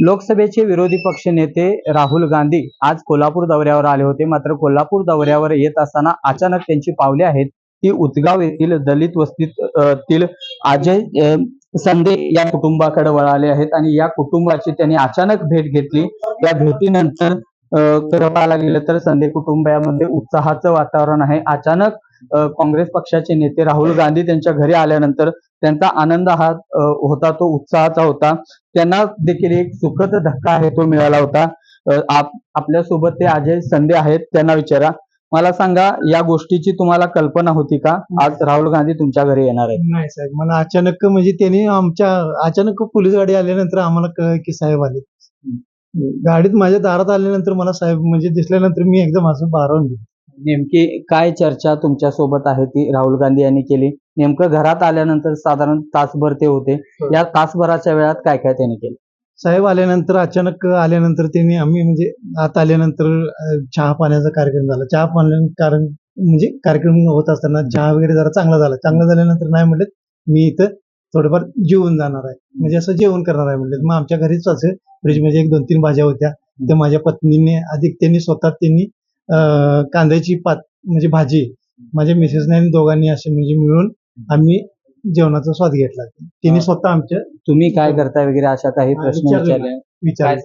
लोकसभेचे विरोधी पक्ष नेते राहुल गांधी आज कोल्हापूर दौऱ्यावर आले होते. मात्र कोल्हापूर दौऱ्यावर येत असताना अचानक त्यांची पावले आहेत. ती उतगाव येथील दलित वस्तीत तील अजय संदे या कुटुंबाकडे वळाले आहेत आणि या कुटुंबाची त्यांनी अचानक भेट घेतली. या भेटीनंतर अ, पाहायला गेलं तर संदे कुटुंबामध्ये उत्साहाचं वातावरण आहे. अचानक काँग्रेस पक्षाचे नेते राहुल गांधी त्यांच्या घरी आल्यानंतर त्यांचा आनंद हा होता तो उत्साहाचा होता. त्यांना देखील एक सुखद धक्का आहे तो मिळाला होता. अ, आप- आपल्यासोबत ते अजय संदे आहेत त्यांना विचारा. मला सांगा या गोष्टीची तुम्हाला कल्पना होती का? आज राहुल गांधी तुमच्या घरी येणार आहेत. नाही साहेब मला अचानक म्हणजे त्यांनी आमच्या अचानक पोलीस गाडी आल्यानंतर आम्हाला कळलं की साहेब आले. गाडीत माझ्या दारात आल्यानंतर मला साहेब म्हणजे दिसल्यानंतर मी एकदम असं बारावून गेलो. नेमकी काय चर्चा तुमच्यासोबत आहे ती राहुल गांधी यांनी केली. नेमकं घरात आल्यानंतर साधारण तासभर ते होते. या तासभराच्या वेळात काय काय त्यांनी केलं? साहेब आल्यानंतर अचानक आल्यानंतर त्यांनी आम्ही म्हणजे आत आल्यानंतर चहा पाण्याचा कार्यक्रम झाला. चहा पाण्या कारण म्हणजे कार्यक्रम होत असताना चहा वगैरे जरा चांगला झाला. चांगला झाल्यानंतर नाही म्हणले मी इथं थोडंफार जेवण जाणार आहे. म्हणजे असं जेवण करणार आहे म्हणले मग आमच्या घरीच असं फ्रीजमध्ये एक दोन तीन भाज्या होत्या. त्या माझ्या पत्नीने अधिक त्यांनी स्वतः त्यांनी कांद्याची पात म्हणजे भाजी माझ्या मिसेसने आणि दोघांनी असे म्हणजे मिळून आम्ही जेवणाचा स्वाद घेतला. त्यांनी स्वतः आमच्या तुम्ही काय करताय वगैरे अशा काही प्रश्न विचारले.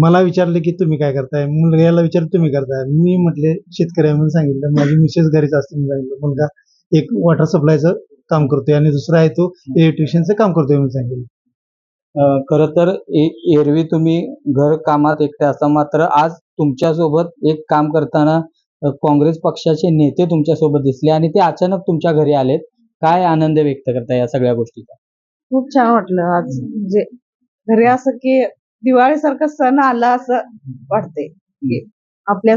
मला विचारले की तुम्ही काय करताय? मुलग्याला विचार तुम्ही करताय? मी म्हटले शेतकरी आहे म्हणून सांगितलं. माझी मिसेस घरीच असते म्हणून सांगितलं. मुलगा एक वॉटर सप्लायचं काम करतोय आणि दुसरा आहे तो इलेक्ट्रिशियनचं काम करतोय म्हणून सांगितलं. खरं तर एरवी तुम्ही घर कामात एकटे असता मात्र आज तुमच्यासोबत एक काम करताना काँग्रेस पक्षाचे नेते तुमच्यासोबत दिसले आणि ते अचानक तुमच्या घरी आलेत. काय आनंद व्यक्त करताय या सगळ्या गोष्टीचा? खूप छान वाटलं आज. म्हणजे घरी असं की दिवाळीसारखा सण आला असं वाटतंय. की आपल्या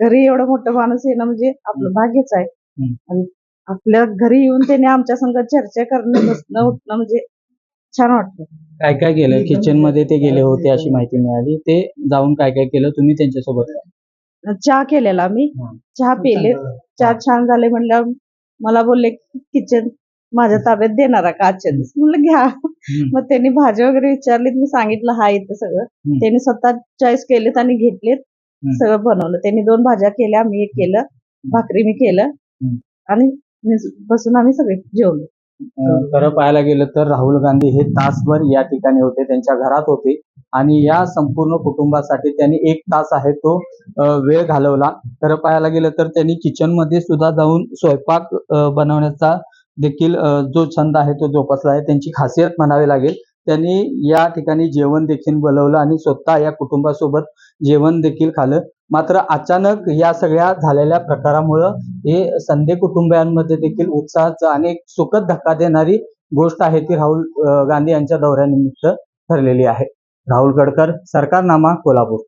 घरी एवढं मोठं माणूस येणं म्हणजे आपलं भाग्यच आहे. आणि आपल्या घरी येऊन त्याने आमच्या संग चर्चा करणं बसणं उठणं म्हणजे छान वाटतं. काय काय केलं? किचनमध्ये ते गेले होते अशी माहिती मिळाली. ते जाऊन काय काय केलं तुम्ही त्यांच्यासोबत काय? चहा केलेला मी. चहा पिले. चहा छान झाले म्हणलं मला बोलले किचन माझ्या ताब्यात देणार का आजच्या दिवस म्हणलं घ्या. मग त्यांनी भाजी वगैरे विचारलीत. मी सांगितलं हा इथं सगळं. त्यांनी स्वतः चॉईस केलेत आणि घेतलेत. हम्म. सगळं बनवलं. त्यांनी दोन भाज्या केल्या मी एक केलं भाकरी मी केलं हम्म. आणि मी बसून आम्ही सगळे जेवलो. खरं पाहायला गेलं तर राहुल गांधी हे तासभर या ठिकाणी होते त्यांच्या घरात होते. आणि या संपूर्ण कुटुंबासाठी त्यांनी एक तास आहे तो वेळ घालवला. खरं पाहायला गेलं तर त्यांनी किचनमध्ये सुद्धा जाऊन स्वयंपाक बनवण्याचा देखील जो छंद आहे तो जोपासला आहे. त्यांची खासियत म्हणावी लागेल. त्यांनी या ठिकाणी जेवण देखील बोलवलं आणि स्वतः या कुटुंबासोबत जेवण देखील खाल्लं. मात्र अचानक या सगळ्या झालेल्या प्रकारामुळं हे संधे कुटुंबियांमध्ये देखील उत्साहाचं आणि एक सुखद धक्का देणारी गोष्ट आहे ती राहुल गांधी यांच्या दौऱ्यानिमित्त ठरलेली आहे. राहुल गडकर सरकारनामा कोल्हापूर.